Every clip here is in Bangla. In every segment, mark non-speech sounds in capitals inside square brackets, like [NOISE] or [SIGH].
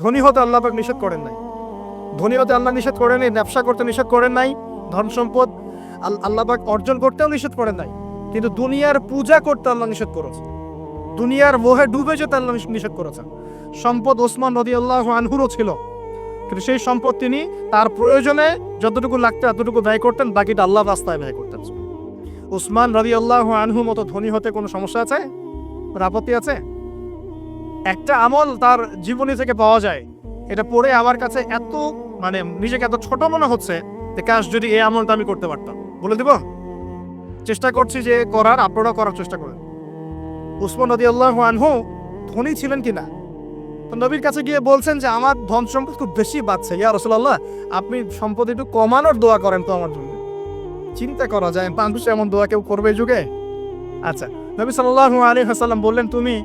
ধনী হতে আল্লাহ পাক নিষেধ করেন নাই। ধনী হতে আল্লাহ নিষেধ করেন নাই, ব্যবসা করতে নিষেধ করেন নাই, ধন সম্পদ আল- আল্লাহ পাক অর্জন করতেও নিষেধ করেন নাই, কিন্তু দুনিয়ার পূজা করতে আল্লাহ নিষেধ করেছে। দুনিয়ার মোহে ডুবে যেতে আল্লাহ নিষেধ করেছে। সম্পদ ওসমান নদী আল্লাহ আনহুরও ছিল, কিন্তু সেই সম্পদ তিনি তার প্রয়োজনে যতটুকু লাগতে এতটুকু ব্যয় করতেন, বাকিটা আল্লাহ রাস্তায় ব্যয় করতেন। উসমান রবি আল্লাহ আনহু মতো ধনী হতে কোনো সমস্যা আছে? কোনো আপত্তি আছে? একটা আমল তার জীবনী থেকে পাওয়া যায়। এটা পড়ে আমার কাছে এত মানে নিজেকে এত ছোট মনে হচ্ছে যে, কাশ, যদি এই আমলটা আমি করতে পারতাম। বলে দিব? চেষ্টা করছি যে করার আপনারা করার চেষ্টা করেন। উসমান নদী আল্লাহ আনহু ধনী ছিলেন কিনা? তো নবীর কাছে গিয়ে বলছেন যে, আমার ধন সম্পদ খুব বেশি বাড়ছে। ইয়া রসুল্লাহ আপনি সম্পদ একটু কমানোর দোয়া করেন তো আমার জন্য। চিন্তা করা যায়, মানুষ এমন দোয়া কেউ করবে যুগে? আচ্ছা নবী সাল্লাহ আলী হাসাল্লাম বললেন, তুমি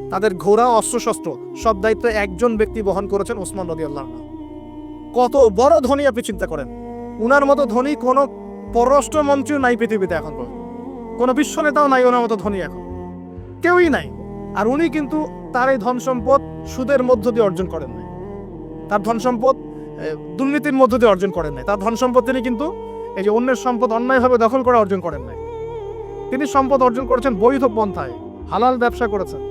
তাদের ঘোড়া, অস্ত্রশস্ত্র সব দায়িত্ব একজন ব্যক্তি বহন করেছেন ওসমান রদি আল্লাহ কত বড় ধনী আপনি চিন্তা করেন। উনার মতো ধনী কোনো পররাষ্ট্রমন্ত্রীও নাই পৃথিবীতে এখন। কোনো বিশ্ব নেতাও নাই ওনার মতো ধনী এখন। কেউই নাই। আর উনি কিন্তু তার এই ধন সম্পদ সুদের মধ্য দিয়ে অর্জন করেন নাই। তার ধন সম্পদ দুর্নীতির মধ্য দিয়ে অর্জন করেন নাই। তার ধন সম্পদ তিনি কিন্তু এই যে অন্যের সম্পদ অন্যায়ভাবে দখল করা অর্জন করেন নাই। তিনি সম্পদ অর্জন করেছেন বৈধ পন্থায়। হালাল ব্যবসা করেছেন।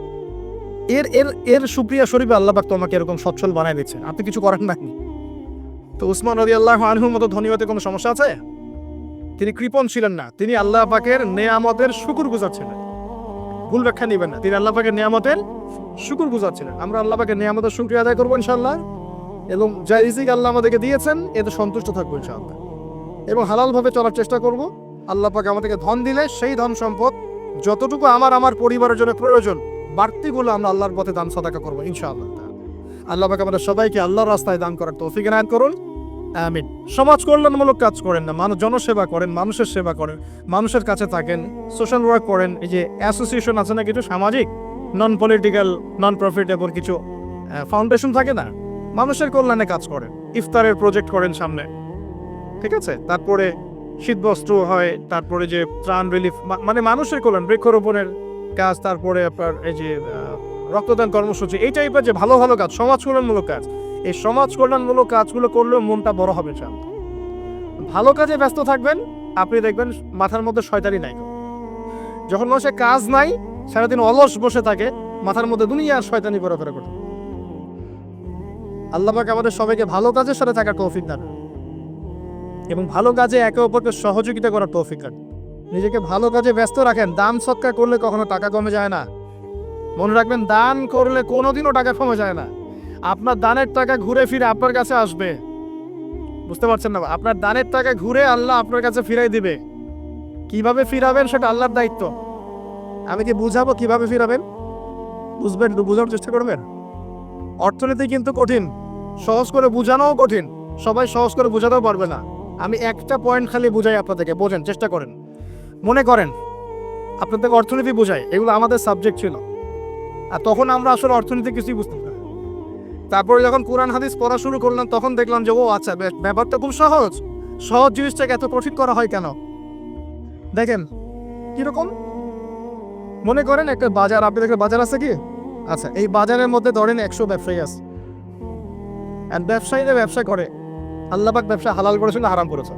এর এর এর সুপ্রিয়া শরীফে আল্লাহ পাক তোমাকে এরকম সচ্ছল বানায় দিচ্ছে। আপনি কিছু করেন নাকি তো উসমান রদি আল্লাহ আনহুর মতো ধনী হতে কোনো সমস্যা আছে? তিনি কৃপণ ছিলেন না। তিনি আল্লাহ পাকের নেয়ামতের শুকুর গুজার ছিলেন। ভুল ব্যাখ্যা নেবেন না। তিনি আল্লাহ পাকের নেয়ামতের শুকুর গুজার ছিলেন। আমরা আল্লাহ পাকের নেয়ামতের শুক্রিয়া আদায় করব ইনশাল্লাহ এবং যা রিজিক আল্লাহ আমাদেরকে দিয়েছেন, এতে সন্তুষ্ট থাকব ইনশাআল্লাহ। এবং হালালভাবে চলার চেষ্টা করব। আল্লাহ পাক আমাদেরকে ধন দিলে সেই ধন সম্পদ যতটুকু আমার আমার পরিবারের জন্য প্রয়োজন বাড়তিগুলো আমরা আল্লাহর পথে দান সদাকা করব, ইনশাআল্লাহ। আল্লাহ পাক আমাদের সবাইকে আল্লাহর রাস্তায় দান করার তৌফিক এনায়ত করুন। আমিন। সমাজ কল্যাণমূলক কাজ করেন না, মানুষ জনসেবা করেন, মানুষের সেবা করেন, মানুষের কাছে থাকেন, সোশ্যাল ওয়ার্ক করেন, এই যে অ্যাসোসিয়েশন আছে না কিছু, সামাজিক নন পলিটিক্যাল নন প্রফিটেবল কিছু ফাউন্ডেশন থাকে না, মানুষের কল্যাণে কাজ করেন, ইফতারের প্রজেক্ট করেন সামনে। ঠিক আছে? তারপরে শীতবস্ত্র হয়, তারপরে যে ত্রাণ রিলিফ মানে মানুষের কল্যাণ, বৃক্ষরোপণের কাজ, তারপরে আপনার এই যে রক্তদান কর্মসূচি, এই টাইপের যে ভালো ভালো কাজ সমাজ কল্যাণমূলক কাজ, এই সমাজ কল্যাণমূলক কাজগুলো করলেও মনটা বড় হবে, চান। ভালো কাজে ব্যস্ত থাকবেন, আপনি দেখবেন মাথার মধ্যে শয়তানি নাই। যখন মানুষের কাজ নাই, সারাদিন অলস বসে থাকে, মাথার মধ্যে দুনিয়ার শয়তানি ঘোরাফেরা করে আল্লাহ পাক আমাদের সবাইকে ভালো কাজের সাথে থাকার তৌফিক দান এবং ভালো কাজে একে অপরকে সহযোগিতা করার তৌফিক দান নিজেকে ভালো কাজে ব্যস্ত রাখেন। দান সৎকার করলে কখনো টাকা কমে যায় না। মনে রাখবেন, দান করলে কোনোদিনও টাকা কমে যায় না। আপনার দানের টাকা ঘুরে ফিরে আপনার কাছে আসবে। বুঝতে পারছেন না? আপনার দানের টাকা ঘুরে আল্লাহ আপনার কাছে ফিরাই দিবে। কীভাবে ফিরাবেন সেটা আল্লাহর দায়িত্ব। আমি কি বুঝাবো কীভাবে ফিরাবেন? বুঝবেন বোঝার চেষ্টা করবেন? অর্থনীতি কিন্তু কঠিন। সহজ করে বোঝানোও কঠিন। সবাই সহজ করে বোঝাতেও পারবে না। আমি একটা পয়েন্ট খালি বুঝাই আপনাদেরকে, বোঝেন, চেষ্টা করেন। মনে করেন, আপনাদেরকে অর্থনীতি বোঝায়, এগুলো আমাদের সাবজেক্ট ছিল। আর তখন আমরা আসলে অর্থনীতি কিছুই বুঝতাম না। তারপরে যখন কোরআন, হাদিস পড়া শুরু করলাম, তখন দেখলাম যে, ও আচ্ছা ব্যাপারটা খুব সহজ। সহজ জিনিসটাকে এত কঠিন করা হয় কেন? দেখেন, কীরকম? মনে করেন একটা বাজার, আপনি দেখেন বাজার আছে কি? আচ্ছা এই বাজারের মধ্যে ধরেন একশো ব্যবসায়ী আছে। ব্যবসায়ীরা ব্যবসা করে। আল্লাহবাক ব্যবসা হালাল করেছেন হারাম করেছেন?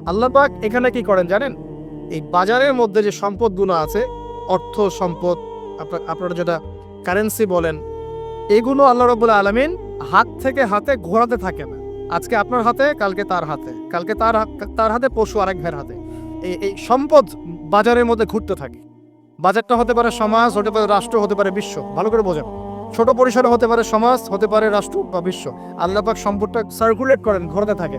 আচ্ছা আল্লাহ পাক এখানে কি করেন জানেন? এই বাজারের মধ্যে যে সম্পদগুলো আছে, অর্থ সম্পদ আপনার আপনারা যেটা কারেন্সি বলেন, এগুলো আল্লাহ রবুল্লা আলমিন হাত থেকে হাতে ঘোরাতে থাকে না আজকে আপনার হাতে, কালকে তার হাতে। কালকে তার তার হাতে পশু আরেক ভাইয়ের হাতে। এই এই সম্পদ বাজারের মধ্যে ঘুরতে থাকে। বাজারটা হতে পারে সমাজ, হতে পারে রাষ্ট্র, হতে পারে বিশ্ব। ভালো করে বোঝেন। ছোট পরিসরে হতে পারে সমাজ, হতে পারে রাষ্ট্র বা বিশ্ব। আল্লাহ পাক সম্পদটা সার্কুলেট করেন, ঘোরাতে থাকে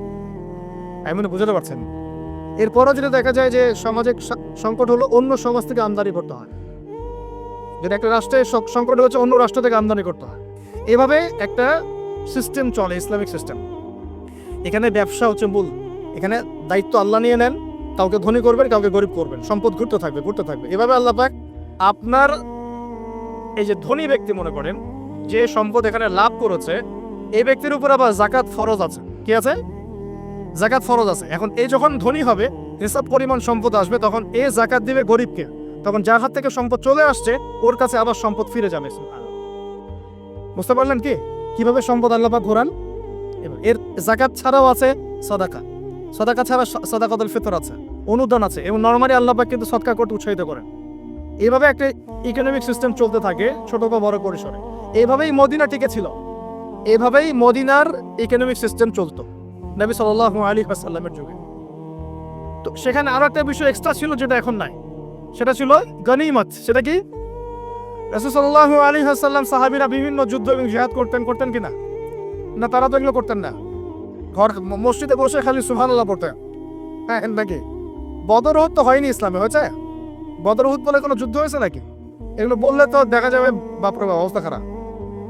আমি মনে বুঝতে পারছেন? এরপরও যদি দেখা যায় যে সামাজিক সংকট হলো অন্য সমাজ থেকে আমদানি করতে হয়। যদি একটা রাষ্ট্রে সংকট হচ্ছে অন্য রাষ্ট্র থেকে আমদানি করতে হয়। এভাবে একটা সিস্টেম চলে, ইসলামিক সিস্টেম এখানে ব্যবসা হচ্ছে মূল। এখানে দায়িত্ব আল্লাহ নিয়ে নেন, কাউকে ধনী করবেন, কাউকে গরিব করবেন। সম্পদ ঘুরতে থাকবে ঘুরতে থাকবে। এভাবে আল্লাহ পাক আপনার এই যে ধনী ব্যক্তি মনে করেন, যে সম্পদ এখানে লাভ করেছে, এই ব্যক্তির উপর আবার জাকাত ফরজ আছে। কি আছে? জাকাত ফরজ আছে। এখন এই যখন ধনী হবে, হিসাব পরিমাণ সম্পদ আসবে, তখন এ জাকাত দিবে গরিবকে। তখন যার হাত থেকে সম্পদ চলে আসছে, ওর কাছে আবার সম্পদ ফিরে যাবে। বুঝতে পারলেন কি? কীভাবে সম্পদ আল্লাহ ঘোরান? এর জাকাত ছাড়াও আছে সদাকা। সদাকা ছাড়া স- সদাকাতুল ফিতর আছে, অনুদান আছে, এবং নর্মালি আল্লাপাক কিন্তু সদকা করতে উৎসাহিত করেন। এভাবে একটা ইকোনমিক সিস্টেম চলতে থাকে ছোট বা বড় পরিসরে। এভাবেই মদিনা টিকে ছিল। এভাবেই মদিনার ইকোনমিক সিস্টেম চলতো। নবী সাল্লাল্লাহু আলী আসাল্লামের যুগে। তো সেখানে আরও একটা বিষয় এক্সট্রা ছিল যেটা এখন নাই। সেটা ছিল গনিমত। সেটা কি? আলী সাহাবিরা বিভিন্ন যুদ্ধ এবং করতেন করতেন কিনা না? তারা তো এগুলো করতেন না। ঘর মসজিদে বসে খালি সুহানুল্লাহ পড়তেন। হ্যাঁ নাকি? বদরহুদ তো হয়নি ইসলামে হয়েছে? বদরহুদ বলে কোনো যুদ্ধ হয়েছে নাকি? এগুলো বললে তো দেখা যাবে বাপরে বাপ, অবস্থা খারাপ।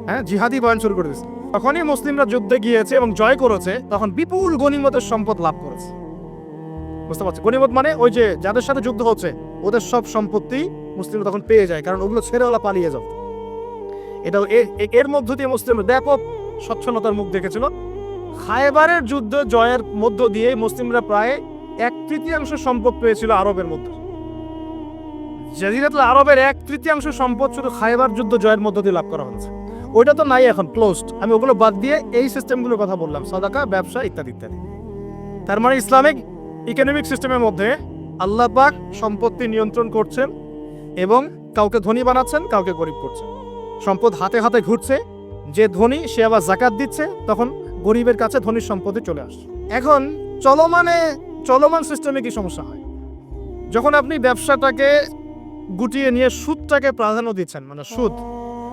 হ্যাঁ জিহাদি বয়ান শুরু করে দিয়েছে। তখনই মুসলিমরা যুদ্ধে গিয়েছে এবং জয় করেছে, তখন বিপুল গনিমতের সম্পদ লাভ করেছে। বুঝতে পারছি গনিমত মানে ওই যে যাদের সাথে যুদ্ধ হচ্ছে, ওদের সব সম্পত্তি মুসলিমরা তখন পেয়ে যায়, কারণ ওগুলো ছেড়ে ওরা পালিয়ে যাবে। এটা এর মধ্য দিয়ে মুসলিমরা ব্যাপক স্বচ্ছলতার মুখ দেখেছিল। খায়বারের যুদ্ধ জয়ের মধ্য দিয়ে মুসলিমরা প্রায় এক তৃতীয়াংশ সম্পদ পেয়েছিল আরবের মধ্যে। জাজিরাতুল আরবের এক তৃতীয়াংশ সম্পদ শুধু খায়বার যুদ্ধ জয়ের মধ্য দিয়ে লাভ করা হয়েছে। ওইটা তো নাই এখন ক্লোজড আমি ওগুলো বাদ দিয়ে এই সিস্টেমগুলোর কথা বললাম, সদাকা, ব্যবসা ইত্যাদি ইত্যাদি। তার মানে ইসলামিক ইকোনমিক সিস্টেমের মধ্যে আল্লাহ পাক সম্পত্তি নিয়ন্ত্রণ করছেন এবং কাউকে ধনী বানাচ্ছেন, কাউকে গরিব করছেন। সম্পদ হাতে হাতে ঘুরছে, যে ধনী সে আবার জাকাত দিচ্ছে, তখন গরিবের কাছে ধনীর সম্পত্তি চলে আসছে। এখন চলমানে, চলমান সিস্টেমে কি সমস্যা হয়? যখন আপনি ব্যবসাটাকে গুটিয়ে নিয়ে সুদটাকে প্রাধান্য দিচ্ছেন মানে সুদ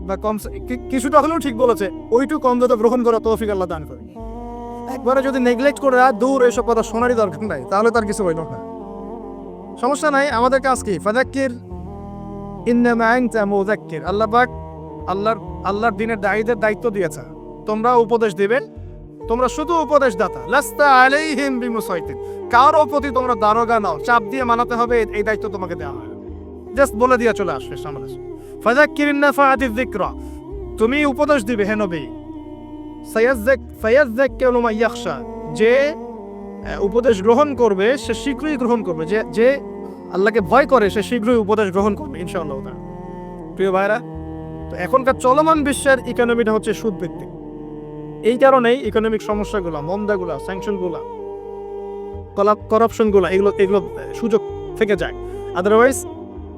বা কম কিছুটা হলেও ঠিক বলেছে। ওইটুকু অন্তত গ্রহণ করার তৌফিক আল্লাহ দান করে। একবারে যদি নেগলেক্ট করে দূর কথা শোনারই দরকার নাই, তাহলে তার কিছু হইল না। সমস্যা নাই, আমাদের কাজ কি? ফাদাক্কির আল্লাহ পাক আল্লাহর আল্লাহর দিনের দায়ীদের দায়িত্ব দিয়েছে। তোমরা উপদেশ দিবেন, তোমরা শুধু উপদেশ দাতা লাস্তা আলাইহিম বিমুসাইতিন। কারও প্রতি তোমরা দারোগা নাও। চাপ দিয়ে মানাতে হবে, এই- এই দায়িত্ব তোমাকে দেওয়া হয়। জাস্ট বলে দিয়ে চলে আসবে সামনে। ফাযাক্কিরিন নাফাআতি যিকরা তুমি উপদেশ দিবে হে নবী। সায়াজ্জাক ফায়াজ্জাক্কিরু মা ইয়াখশা। যে উপদেশ গ্রহণ করবে, সে শীঘ্রই গ্রহণ করবে। যে যে আল্লাহকে ভয় করে, সে শীঘ্রই উপদেশ গ্রহণ করবে, ইনশাআল্লাহ। প্রিয় ভাইরা তো এখনকার চলমান বিশ্বের ইকোনমিটা হচ্ছে সুদ ভিত্তিক এই কারণেই ইকোনমিক সমস্যাগুলো, মন্দাগুলো স্যাংশনগুলো করাপশনগুলো এগুলো এগুলো সুযোগ থেকে যায়। আদারওয়াইজ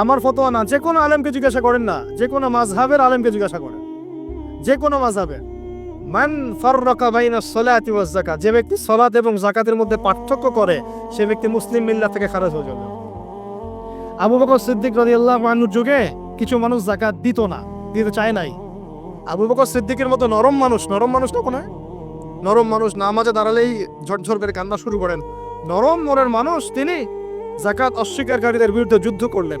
আমার ফতোয়া না, যে কোনো আলেমকে জিজ্ঞাসা করেন না, যে কোনো মাযহাবের আলেমকে জিজ্ঞাসা করেন। যে কোনো মাযহাবে মান ফাররাকা বাইনা সলাতি ওয়াজ যাকাত, যে ব্যক্তি সলাত এবং যাকাতের মধ্যে পার্থক্য করে, সে ব্যক্তি মুসলিম মিল্লাত থেকে খারাজ হয়ে যাবে। আবু বকর সিদ্দিক রাদিয়াল্লাহু আনহুর যুগে কিছু মানুষ যাকাত দিত না, দিতে চায় নাই। আবু বকর সিদ্দিকের মতো নরম মানুষ নরম মানুষ না কোনো নরম মানুষ নামাজে দাঁড়ালেই ঝরঝর করে কান্না শুরু করেন। নরম মনের মানুষ, তিনি জাকাত অস্বীকারীদের বিরুদ্ধে যুদ্ধ করলেন।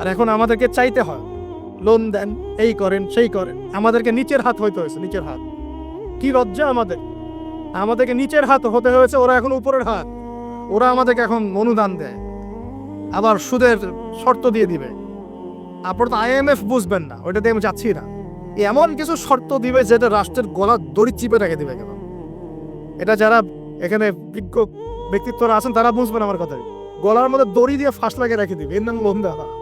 আর এখন আমাদেরকে চাইতে হয়। লোন দেন, এই করেন, সেই করেন। আমাদেরকে নিচের হাত হইতে হয়েছে, নিচের হাত। কি লজ্জা আমাদের। আমাদেরকে নিচের হাত হতে হয়েছে, ওরা এখন উপরের হাত। ওরা আমাদেরকে এখন অনুদান দেয়। আবার সুদের শর্ত দিয়ে দিবে। আপনারা তো আইএমএফ বুঝবেন না, ওইটা দিয়ে আমি যাচ্ছি না। এমন কিছু শর্ত দিবে যেটা রাষ্ট্রের গলা দড়ি চিপে রেখে দিবে কেন? এটা যারা এখানে বিজ্ঞ ব্যক্তিত্বরা আছেন, তারা বুঝবেন আমার কথা গলার মধ্যে দড়ি দিয়ে ফাঁস লাগিয়ে রেখে দিবে, এর নাম লোন দেওয়া।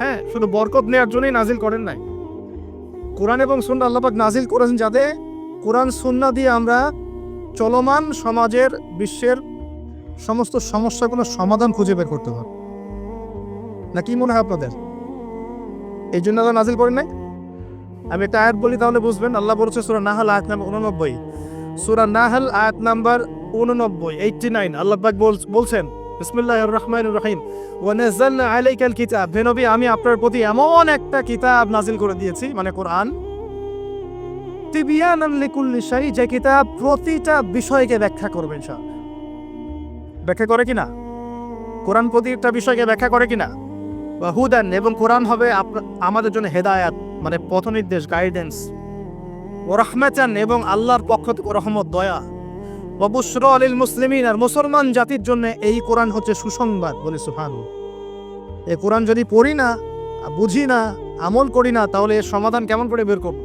হ্যাঁ শুধু বরকত নেওয়ার জন্যই নাজিল করেন নাই। কোরআন এবং সুন্না আল্লাহ পাক নাজিল করেছেন যাতে কোরআন সুন্না দিয়ে আমরা চলমান সমাজের, বিশ্বের সমস্ত সমস্যাগুলোর সমাধান খুঁজে বের করতে পারব। না, কি মনে হয় আপনাদের? এই জন্য আল্লাহ নাজিল করেন নাই? আমি একটা আয়াত বলি, তাহলে বুঝবেন। আল্লাহ বলছে সুরা নাহাল আয়াত নাম্বার উননব্বই সুরা নাহাল আয়াত নাম্বার উননব্বই এইটটি নাইন আল্লাহ বলছেন বিসমিল্লাহ রহমান রহিম। ওয়ানাজ্জালনা আলাইকাল কিতাব। হে নবী, আমি আপনার প্রতি এমন একটা কিতাব নাজিল করে দিয়েছি মানে কোরআন। তিবিয়ানান লিকুল্লি শাই, যে কিতাব প্রতিটা বিষয়কে ব্যাখ্যা করবে ইনশাআল্লাহ। ব্যাখ্যা করে কিনা? কোরআন প্রতিটা বিষয়কে ব্যাখ্যা করে কিনা? বা হুদান, এবং কোরআন হবে আমাদের জন্য হেদায়াত মানে পথ নির্দেশ গাইডেন্স ও রহমাচান এবং আল্লাহর পক্ষ থেকে রহমত, দয়া। অবশ্র আলিল মুসলিমিন, আর মুসলমান জাতির জন্য এই কোরআন হচ্ছে সুসংবাদ বলে সুহান এই কোরআন যদি পড়ি না, বুঝি না, আমল করি না, তাহলে এর সমাধান কেমন করে বের করব?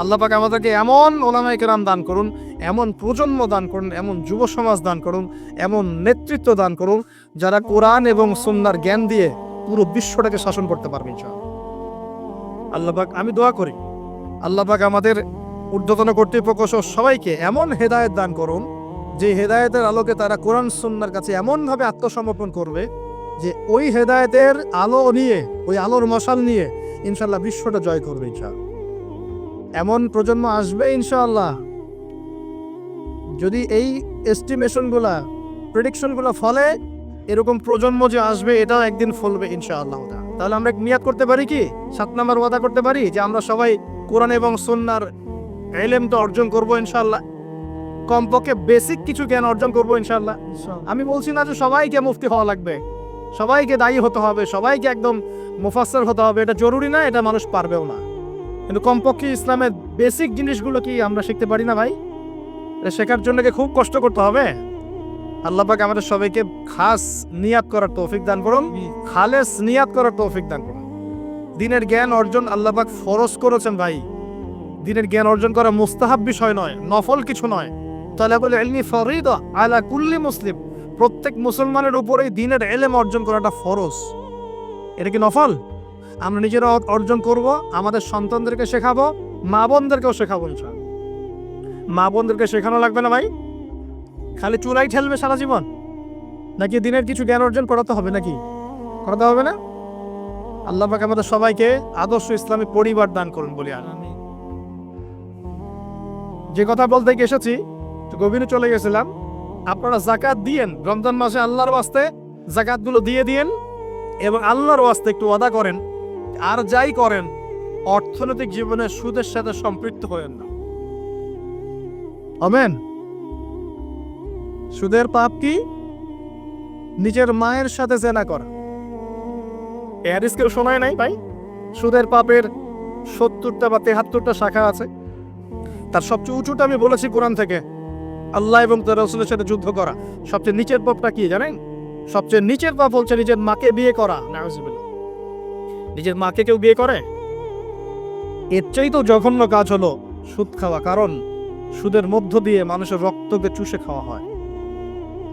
আল্লাহ আমাদেরকে এমন ওলামাই কেরাম দান করুন, এমন প্রজন্ম দান করুন, এমন যুব সমাজ দান করুন, এমন নেতৃত্ব দান করুন, যারা কোরআন এবং সুন্নার জ্ঞান দিয়ে পুরো বিশ্বটাকে শাসন করতে পারবে আল্লাহ আমি দোয়া করি, আল্লাহ আমাদের ঊর্ধ্বতন কর্তৃপক্ষ সবাইকে এমন হেদায়েত দান করুন যে হেদায়েতের আলোকে তারা কোরআন সুন্নার কাছে এমনভাবে আত্মসমর্পণ করবে যে ওই হেদায়েতের আলো নিয়ে, ওই আলোর মশাল নিয়ে ইনশাল্লাহ বিশ্বটা জয় করবে ইনশাআল্লাহ। এমন প্রজন্ম আসবে ইনশাআল্লাহ। যদি এই এস্টিমেশনগুলা প্রেডিকশনগুলো ফলে এরকম প্রজন্ম যে আসবে, এটাও একদিন ফলবে ইনশাআল্লাহ। তাহলে আমরা নিয়াত করতে পারি কি? সাত নাম্বার ওয়াদা করতে পারি যে আমরা সবাই কোরআন এবং সুন্নার এলেমটা অর্জন করব ইনশাআল্লাহ। কমপক্ষে বেসিক কিছু জ্ঞান অর্জন করব ইনশাল্লাহ আমি বলছি না যে সবাইকে মুফতি হওয়া লাগবে। সবাইকে দায়ী হতে হবে সবাইকে একদম মুফাসসর হতে হবে। এটা জরুরি না এটা মানুষ পারবেও না। কিন্তু কমপক্ষে ইসলামের বেসিক জিনিসগুলো কি আমরা শিখতে পারি না ভাই? এটা শেখার জন্য কি খুব কষ্ট করতে হবে? আল্লাহ পাক আমাদের সবাইকে খাস নিয়াত করার তৌফিক দান করুন। খালেস নিয়াত করার তৌফিক দান করুন। দিনের জ্ঞান অর্জন আল্লাহ পাক ফরজ করেছেন ভাই। দিনের জ্ঞান অর্জন করা মুস্তাহাব বিষয় নয় নফল কিছু নয়। তালাবুল ইলমি ফরিদ আলা কুল্লি মুসলিম। প্রত্যেক মুসলমানের উপরেই দিনের এলেম অর্জন করাটা ফরজ। এটা কি নফল? আমরা নিজেরা অর্জন করব, আমাদের সন্তানদেরকে শেখাবো, মা বোনদেরকেও শেখাবো মা বোনদেরকে শেখানো লাগবে না ভাই? খালি চুলাই ঠেলবে সারা জীবন? নাকি দিনের কিছু জ্ঞান অর্জন করাতে হবে নাকি? করাতে হবে না? আল্লাহ পাক আমাদের সবাইকে আদর্শ ইসলামী পরিবার দান করুন বলি আর যে কথা বলতে এসেছি তো গভীরে চলে গেছিলাম। আপনারা জাকাত দিয়েন। রমজান মাসে আল্লাহর ওয়াস্তে জাকাতগুলো দিয়ে দিয়েন এবং আল্লাহর ওয়াস্তে একটু ওয়াদা করেন। আর যাই করেন অর্থনৈতিক জীবনে সুদের সাথে সম্পৃক্ত হয়েন না। আমেন। সুদের পাপ কি? নিজের মায়ের সাথে জেনা করা। এরিস কেউ শোনায় নাই ভাই? সুদের পাপের সত্তরটা বা তেহাত্তরটা শাখা আছে। তার সবচেয়ে উঁচুটা আমি বলেছি কোরআন থেকে। আল্লাহ এবং তার রসুলের সাথে যুদ্ধ করা। সবচেয়ে নিচের পাপটা কি জানেন? সবচেয়ে নিচের পাপ হচ্ছে নিজের মাকে বিয়ে করা। নিজের মাকে কেউ বিয়ে করে? এর চাই তো জঘন্য কাজ হলো সুদ খাওয়া, কারণ সুদের মধ্য দিয়ে মানুষের রক্তকে চুষে খাওয়া হয়।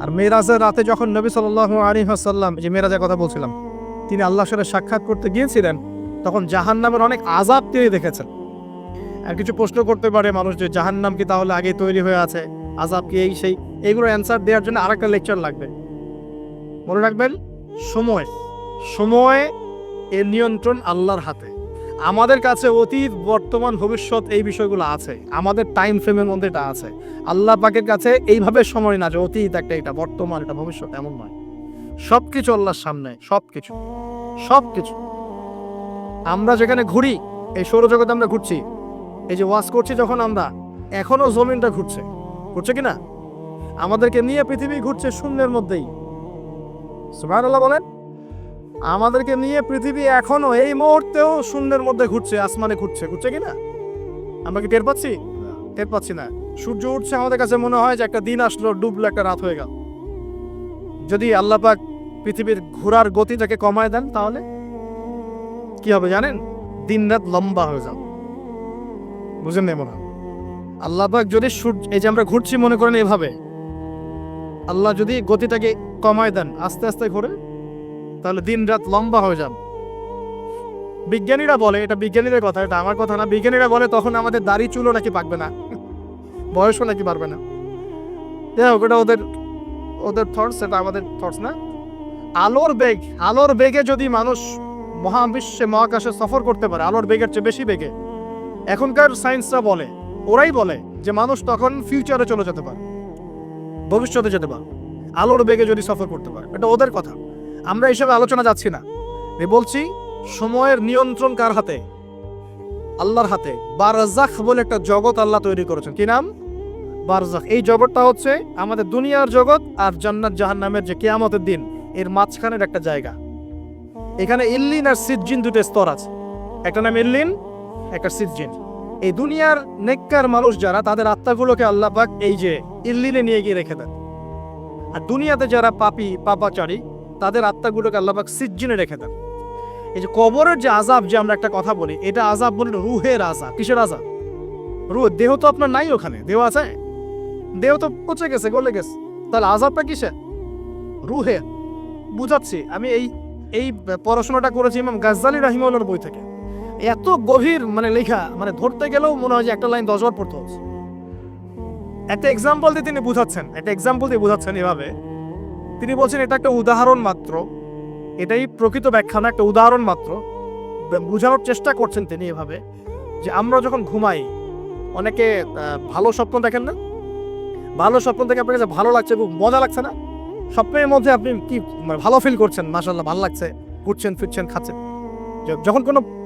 আর মেরাজের রাতে যখন নবী সাল্লাহ আলী হাসাল্লাম যে মেরাজের কথা বলছিলাম, তিনি আল্লাহর সাথে সাক্ষাৎ করতে গিয়েছিলেন, তখন জাহান নামের অনেক আজাব তিনি দেখেছেন। আর কিছু প্রশ্ন করতে পারে মানুষ যে জাহান নাম কি তাহলে আগে তৈরি হয়ে আছে? আজাব কি এই সেই এগুলো অ্যান্সার দেওয়ার জন্য আরেকটা লেকচার লাগবে। মনে রাখবেন, সময় সময় এর নিয়ন্ত্রণ আল্লাহর হাতে। আমাদের কাছে অতীত, বর্তমান, ভবিষ্যৎ এই বিষয়গুলো আছে। আমাদের টাইম ফ্রেমের মধ্যে এটা আছে। আল্লাহ পাকের কাছে এইভাবে সময় না যে অতীত একটা এটা, বর্তমান এটা, ভবিষ্যৎ এমন নয়। সব কিছু আল্লাহর সামনে সব কিছু সব কিছু আমরা যেখানে ঘুরি, এই সৌরজগতে আমরা ঘুরছি। এই যে ওয়াশ করছি যখন আমরা, এখনও জমিনটা ঘুরছে। ঘুরছে কি না আমাদেরকে নিয়ে পৃথিবী ঘুরছে শূন্যের মধ্যেই। সুবহানাল্লাহ বলেন আমাদেরকে নিয়ে পৃথিবী এখনও এই মুহূর্তেও শূন্যের মধ্যে ঘুরছে আসমানে ঘুরছে। ঘুরছে কি না আমরা কি টের পাচ্ছি? টের পাচ্ছি না। সূর্য উঠছে আমাদের কাছে মনে হয় যে একটা দিন আসলো ডুবলো একটা রাত হয়ে গেল। যদি আল্লাহ পাক পৃথিবীর ঘোরার গতিটাকে কমায় দেন তাহলে? কি হবে জানেন? দিন রাত লম্বা হয়ে যাবে। বুঝেন না মনে হয়? আল্লাহ পাক যদি সূর্য এই যে আমরা ঘুরছি, মনে করেন এভাবে। আল্লাহ যদি গতিটাকে কমায় দেন, আস্তে আস্তে ঘুরে, তাহলে দিন রাত লম্বা হয়ে যাবে। বিজ্ঞানীরা বলে, এটা বিজ্ঞানীদের কথা, এটা আমার কথা না, বিজ্ঞানীরা বলে তখন আমাদের দাড়ি চুলও নাকি পাকবে না, [LAUGHS] বয়সও নাকি পারবে না। যাই হোক ওটা ওদের ওদের থটস এটা আমাদের থটস না। আলোর বেগ, আলোর বেগে যদি মানুষ মহাবিশ্বে, মহাকাশে সফর করতে পারে, আলোর বেগের চেয়ে বেশি বেগে। এখনকার সায়েন্সরা বলে ওরাই বলে যে মানুষ তখন ফিউচারে চলে যেতে পারে। ভবিষ্যতে যেতে পারে। আলোর বেগে যদি সফর করতে পারে। এটা ওদের কথা। আমরা এইসব আলোচনা যাচ্ছি না। বলছি, সময়ের নিয়ন্ত্রণ কার হাতে? আল্লাহর হাতে। বারজাখ বলে একটা জগৎ আল্লাহ তৈরি করেছেন। কি নাম? বারজাখ এই জগৎটা হচ্ছে আমাদের দুনিয়ার জগৎ আর জান্নাত জাহান্নামের যে কেয়ামতের দিন, এর মাঝখানের একটা জায়গা। এখানে ইল্লিন আর সিজ্জিন দুটো স্তর আছে। একটা নাম ইল্লিন, একটা সিজ্জিন। এই দুনিয়ার নেককার মানুষ যারা, তাদের আত্মাগুলোকে আল্লাহ পাক এই যে ইল্লিনে নিয়ে গিয়ে রেখে দেন। আর দুনিয়াতে যারা পাপী, পাপাচারী, তাদের আত্মাগুলোকে আল্লাহ পাক সিজ্জিনে রেখে দেন। এই যে কবরের যে আজাব যে আমরা একটা কথা বলি, এটা আজাব বলি রুহের আজাব কিসের আজাব রুহ, দেহ তো আপনার নাই ওখানে, দেহ আছে? দেহ তো পচে গেছে, গলে গেছে। তাহলে আজাবটা কিসের? রুহে বুঝাচ্ছি, আমি এই এই পড়াশোনাটা করেছি ইমাম গাজ্জালি রাহিমউল্লাহর বই থেকে। এত গভীর মানে লেখা মানে ধরতে গেলেও মনে হয় যে একটা লাইন দশবার পড়তে হচ্ছে। একটা এক্সাম্পল দিয়ে তিনি বুঝাচ্ছেন, একটা এক্সাম্পল দিয়ে বুঝাচ্ছেন এভাবে। তিনি বলছেন, এটা একটা উদাহরণ মাত্র। এটাই প্রকৃত ব্যাখ্যা না, একটা উদাহরণ মাত্র। বোঝানোর চেষ্টা করছেন তিনি এভাবে, যে আমরা যখন ঘুমাই, অনেকে ভালো স্বপ্ন দেখেন না? ভালো স্বপ্ন দেখে আপনার কাছে ভালো লাগছে, খুব মজা লাগছে না? স্বপ্নের মধ্যে আপনি কি মানে ভালো ফিল করছেন? মাসাল্লাহ ভালো লাগছে, ঘুরছেন, ফিরছেন, খাচ্ছেন। যখন কোনো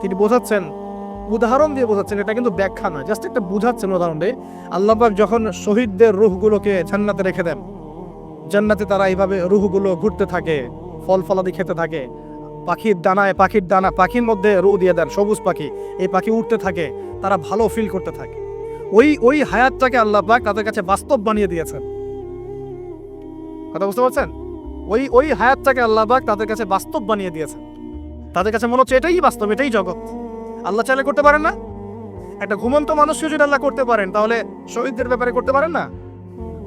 তিনি বোঝাচ্ছেন, উদাহরণ দিয়ে বোঝাচ্ছেন, এটা কিন্তু ব্যাখ্যা নয়, জাস্ট একটা বুঝাচ্ছেন উদাহরণ। দিয়ে আল্লাহবাক যখন শহীদদের রুহগুলোকে জান্নাতে রেখে দেন, জান্নাতে তারা এইভাবে রুহগুলো ঘুরতে থাকে, ফল ফলাদি খেতে থাকে, পাখির দানায় পাখির দানা পাখির মধ্যে রু দিয়ে দেন, সবুজ পাখি, এই পাখি উঠতে থাকে, তারা ভালো ফিল করতে থাকে। ওই ওই হায়াতটাকে আল্লাহ পাক তাদের কাছে বাস্তব বানিয়ে দিয়েছেন। কথা বুঝতে পারছেন? ওই ওই হায়াতটাকে আল্লাহ পাক তাদের কাছে বাস্তব বানিয়ে দিয়েছেন। তাদের কাছে মনে হচ্ছে এটাই বাস্তব, এটাই জগৎ। আল্লাহ চাইলে করতে পারেন না? একটা ঘুমন্ত মানুষকে যদি আল্লাহ করতে পারেন, তাহলে শহীদদের ব্যাপারে করতে পারেন না?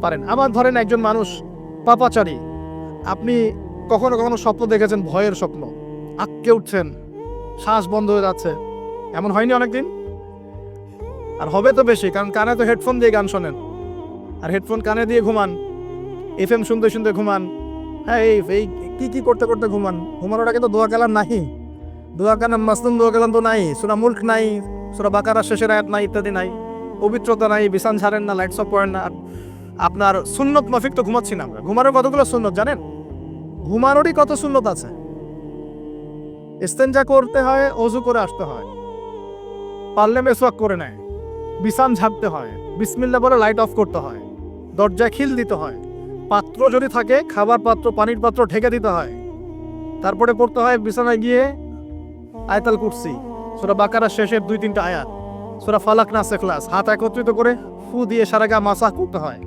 পারেন। আবার ধরেন একজন মানুষ পাপাচারী। আপনি কখনো কখনো স্বপ্ন দেখেছেন, ভয়ের স্বপ্ন। আঁককে উঠছেন, শ্বাস বন্ধ হয়ে যাচ্ছে। এমন হয়নি অনেকদিন? আর হবে তো বেশি, কারণ কানে তো হেডফোন দিয়ে গান শোনেন। আর হেডফোন কানে দিয়ে ঘুমান। এফ এম শুনতে শুনতে ঘুমান। হ্যাঁ এই এই কি কি করতে করতে ঘুমান? ঘুমানোর আগে তো দোয়া কালাম নাহি। দোয়া কালাম মাসলুম দোয়া কালাম তো নাই, সুরা মুল্ক নাই, সুরা বাকারা, শেষের আয়াত নাই, ইত্যাদি নাই। পবিত্রতা নাই, বিছান ছাড়েন না লাইটস অফ পড়েন না। আপনার সুন্নত মাফিক তো ঘুমাচ্ছি না আমরা। ঘুমানোর কতগুলো সুন্নত জানেন? ঘুমানোরই কত সুন্নত আছে? ইস্তেঞ্জা করতে হয়, অজু করে আসতে হয়। পারলে মেসওয়াক করে নেয়। বিছান ঝাঁপতে হয়। বিসমিল্লা বলে লাইট অফ করতে হয়। দরজা খিল দিতে হয়। পাত্র যদি থাকে, খাবার পাত্র, পানির পাত্র ঢেকে দিতে হয়। তারপরে পড়তে হয় বিছানায় গিয়ে আয়তাল কুরসি। সোরা বাকারা শেষের দুই, তিনটা আয়াত। সোরা ফালাক না সেখলাস। হাত একত্রিত করে ফু দিয়ে সারা গা মাসাহ করতে হয়।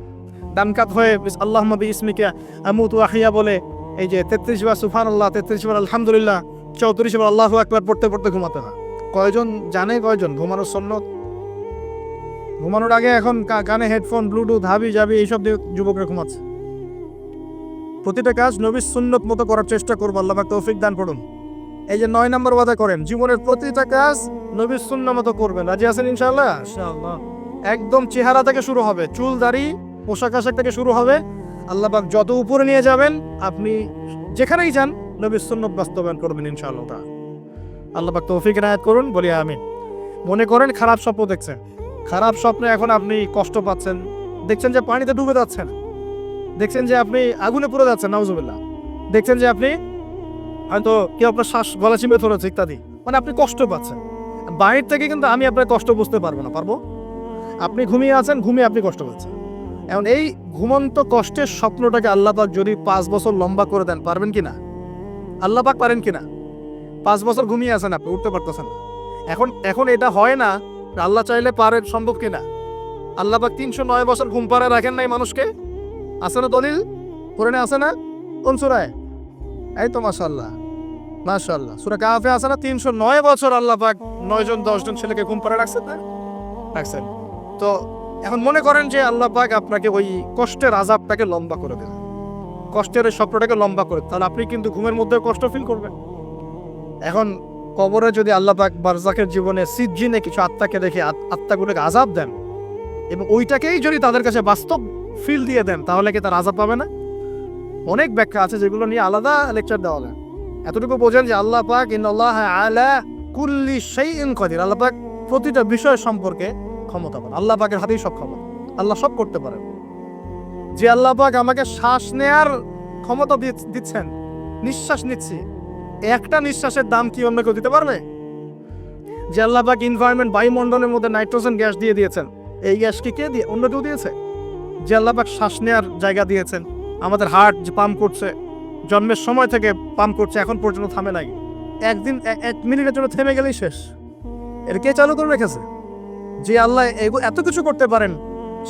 ডানকাত হয়ে আল্লাহ নবী ইসমিকা আমুত আহিয়া বলে, এই যে তেত্রিশ বার সুফান আল্লাহ তেত্রিশ বার আলহামদুলিল্লাহ, চৌত্রিশ বার আল্লাহ একবার পড়তে পড়তে ঘুমাতে হয়। কয়জন জানে কয়জন? ঘুমানোর সন্ন্যত? ঘুমানোর আগে এখন কানে হেডফোন, ব্লুটুথ হাবি জাবি এইসব দিয়ে যুবকরা ঘুমাচ্ছে। প্রতিটা কাজ নবীর সুন্নত মতো করার চেষ্টা করব আল্লাহ পাক তৌফিক দান করুন। এই যে নয় নম্বর ওয়াদা করেন জীবনের প্রতিটা কাজ নবীর সুন্না মতো করবেন। রাজি আছেন ইনশাআল্লাহ? একদম চেহারা থেকে শুরু হবে চুল দাড়ি পোশাক আশাক থেকে শুরু হবে। আল্লাহ পাক যত উপরে নিয়ে যাবেন আপনি যেখানেই যান নবীর সুন্নত বাস্তবায়ন করবেন ইনশাআল্লাহ তাআলা। আল্লাহ পাক তৌফিক নায়াত করুন বলি আমিন। মনে করেন খারাপ স্বপ্ন দেখছেন। খারাপ স্বপ্নে এখন আপনি কষ্ট পাচ্ছেন দেখছেন যে পানিতে ডুবে যাচ্ছেন। দেখছেন যে আপনি আগুনে পুড়ে যাচ্ছেন, নাউজুবিল্লাহ। দেখছেন যে আপনি হয়তো কেউ আপনার শ্বাস গলা চিমে ধরেছে ইত্যাদি। মানে আপনি কষ্ট পাচ্ছেন। বাইরে থেকে কিন্তু আমি আপনার কষ্ট বুঝতে পারব না, পারব? আপনি ঘুমিয়ে আছেন, ঘুমিয়ে আপনি কষ্ট পাচ্ছেন। এখন এই ঘুমন্ত কষ্টের স্বপ্নটাকে আল্লাহ পাক যদি পাঁচ বছর লম্বা করে দেন, পারবেন কি না? আল্লাহ পাক পারেন কি না? পাঁচ বছর ঘুমিয়ে আছেন আপনি, উঠতে পারতেছেন না। এখন এখন এটা হয় না, আল্লাহ চাইলে পারেন সম্ভব কিনা আল্লাহ পাক তিনশো নয় বছর ঘুম পাড়ায় রাখেন নাই মানুষকে? আছে না দলিল? কোরআনে আছে না? কোন সুরায় এই তো মাশাল্লাহ মাশাল্লাহ সুরা কাফে আছে না? তিনশো নয় বছর আল্লাহ পাক নয় জন, দশ জন ছেলেকে ঘুম পাড়ায় রাখছেন না? রাখছেন। তো এখন মনে করেন যে আল্লাহ পাক আপনাকে ওই কষ্টের আজাবটাকে লম্বা করে দেন কষ্টের ওই স্বপ্নটাকে লম্বা করে তাহলে আপনি কিন্তু ঘুমের মধ্যে কষ্ট ফিল করবেন। এখন কবরে যদি আল্লাহ পাক বারজাকের জীবনে সিজ্জিনে কিছু আত্মাকে রেখে আত্মাগুলোকে আজাব দেন, এবং ওইটাকেই যদি তাদের কাছে বাস্তব ফিল দিয়ে দেন, তাহলে কি তার আজাব পাবে না? অনেক ব্যাখ্যা আছে যেগুলো নিয়ে আলাদা লেকচার দেওয়া যায় এতটুকু বোঝেন যে আল্লাহ পাক ইন আল্লাহ আলা কুল্লি শাইইন কাদির। আল্লাহ পাক প্রতিটা বিষয় সম্পর্কে ক্ষমতা ক্ষমতাবান। আল্লাহ পাকের হাতেই সব ক্ষমতা। আল্লাহ সব করতে পারেন। যে আল্লাহ পাক আমাকে শ্বাস নেয়ার ক্ষমতা দিচ্ছেন, নিঃশ্বাস নিচ্ছি, একটা নিঃশ্বাসের দাম কি অন্য কেউ দিতে পারবে? যে আল্লাহবাক ইনভায়রনমেন্ট বায়ুমণ্ডলের মধ্যে নাইট্রোজেন গ্যাস দিয়ে দিয়েছেন, এই গ্যাস কি কে দিয়ে অন্য কেউ দিয়েছে? যে আল্লাহবাক শ্বাস নেওয়ার জায়গা দিয়েছেন, আমাদের হার্ট যে পাম্প করছে, জন্মের সময় থেকে পাম্প করছে, এখন পর্যন্ত থামে নাই। একদিন এক মিনিটের জন্য থেমে গেলেই শেষ। এটা কে চালু করে রেখেছে? যে আল্লাহ এত কিছু করতে পারেন,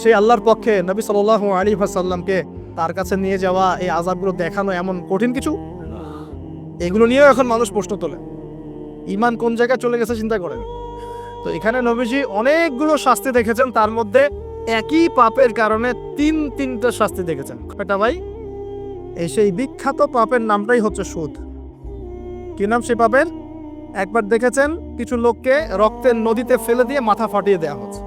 সেই আল্লাহর পক্ষে নবী সাল আলী সাল্লামকে তার কাছে নিয়ে যাওয়া, এই আজাবগুলো দেখানো এমন কঠিন কিছু? এগুলো নিয়েও এখন মানুষ প্রশ্ন তোলে। ইমান কোন জায়গায় চলে গেছে চিন্তা করেন। তো এখানে নবীজি অনেকগুলো শাস্তি দেখেছেন, তার মধ্যে একই পাপের কারণে তিন তিনটা শাস্তি দেখেছেন। এটা ভাই? এই সেই বিখ্যাত পাপের নামটাই হচ্ছে সুদ। কি নাম সেই পাপের? একবার দেখেছেন, কিছু লোককে রক্তের নদীতে ফেলে দিয়ে মাথা ফাটিয়ে দেওয়া হচ্ছে।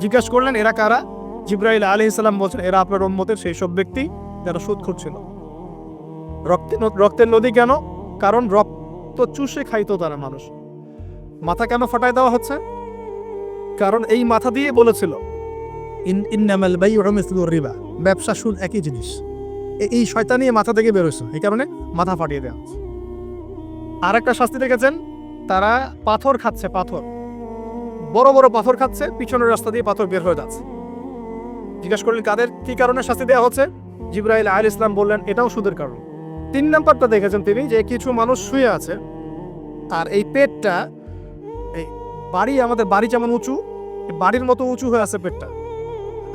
জিজ্ঞেস করলেন, এরা কারা? জিব্রাইল আলী ইসলাম বলছেন, এরা আপনার উম্মতের সেই সব ব্যক্তি যারা সুদ খুঁজছিল। রক্তের ন- রক্তের নদী কেন? কারণ রক্ত চুষে খাইতো তারা মানুষ। মাথা কেন ফাটাই দেওয়া হচ্ছে? কারণ এই মাথা দিয়ে বলেছিল ইন ইন্নামাল বাইউ মিসলু রিবা। ব্যবসা সুদ একই জিনিস। এই শয়তানি মাথা থেকে বেরোছে এই কারণে মাথা ফাটিয়ে দেওয়া হচ্ছে। আর একটা শাস্তি দেখেছেন? তারা পাথর খাচ্ছে, পাথর। বড় বড় পাথর খাচ্ছে, পিছনের রাস্তা দিয়ে পাথর বের হয়ে যাচ্ছে। জিজ্ঞাসা করলেন, কাদের? কি কারণে শাস্তি দেওয়া হচ্ছে? জিব্রাইল আল ইসলাম বললেন, এটাও সুদের কারণ। তিন নাম্বারটা দেখেছেন তিনি, যে কিছু মানুষ শুয়ে আছে, আর এই পেটটা, এই বাড়ি আমাদের বাড়ি যেমন উঁচু বাড়ির মতো উঁচু হয়ে আছে পেটটা।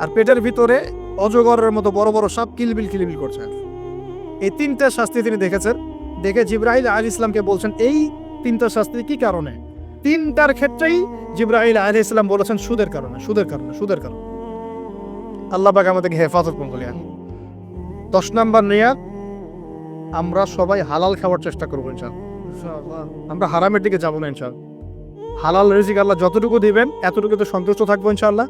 আর পেটের ভিতরে অজগরের মতো বড় বড় সাপ কিলবিল কিলবিল করছে। এই তিনটা শাস্তি তিনি দেখেছেন। দেখে জিব্রাহিল আল ইসলামকে বলছেন এই তিনটা শাস্তি কি কারণে? তিনটার ক্ষেত্রেই জিব্রাহিল আল ইসলাম বলেছেন সুদের কারণে সুদের কারণে সুদের কারণে। আল্লাহ পাক আমাদেরকে হেফাজত মঙ্গলিয়া দশ নম্বর নিয়াত আমরা সবাই হালাল খাওয়ার চেষ্টা করব ইনশাআল্লাহ। আমরা হারামের দিকে যাব না ইনশাআল্লাহ। হালাল রিজিক আল্লাহ যতটুকু দিবেন এতটুকু তো সন্তুষ্ট থাকব ইনশাআল্লাহ।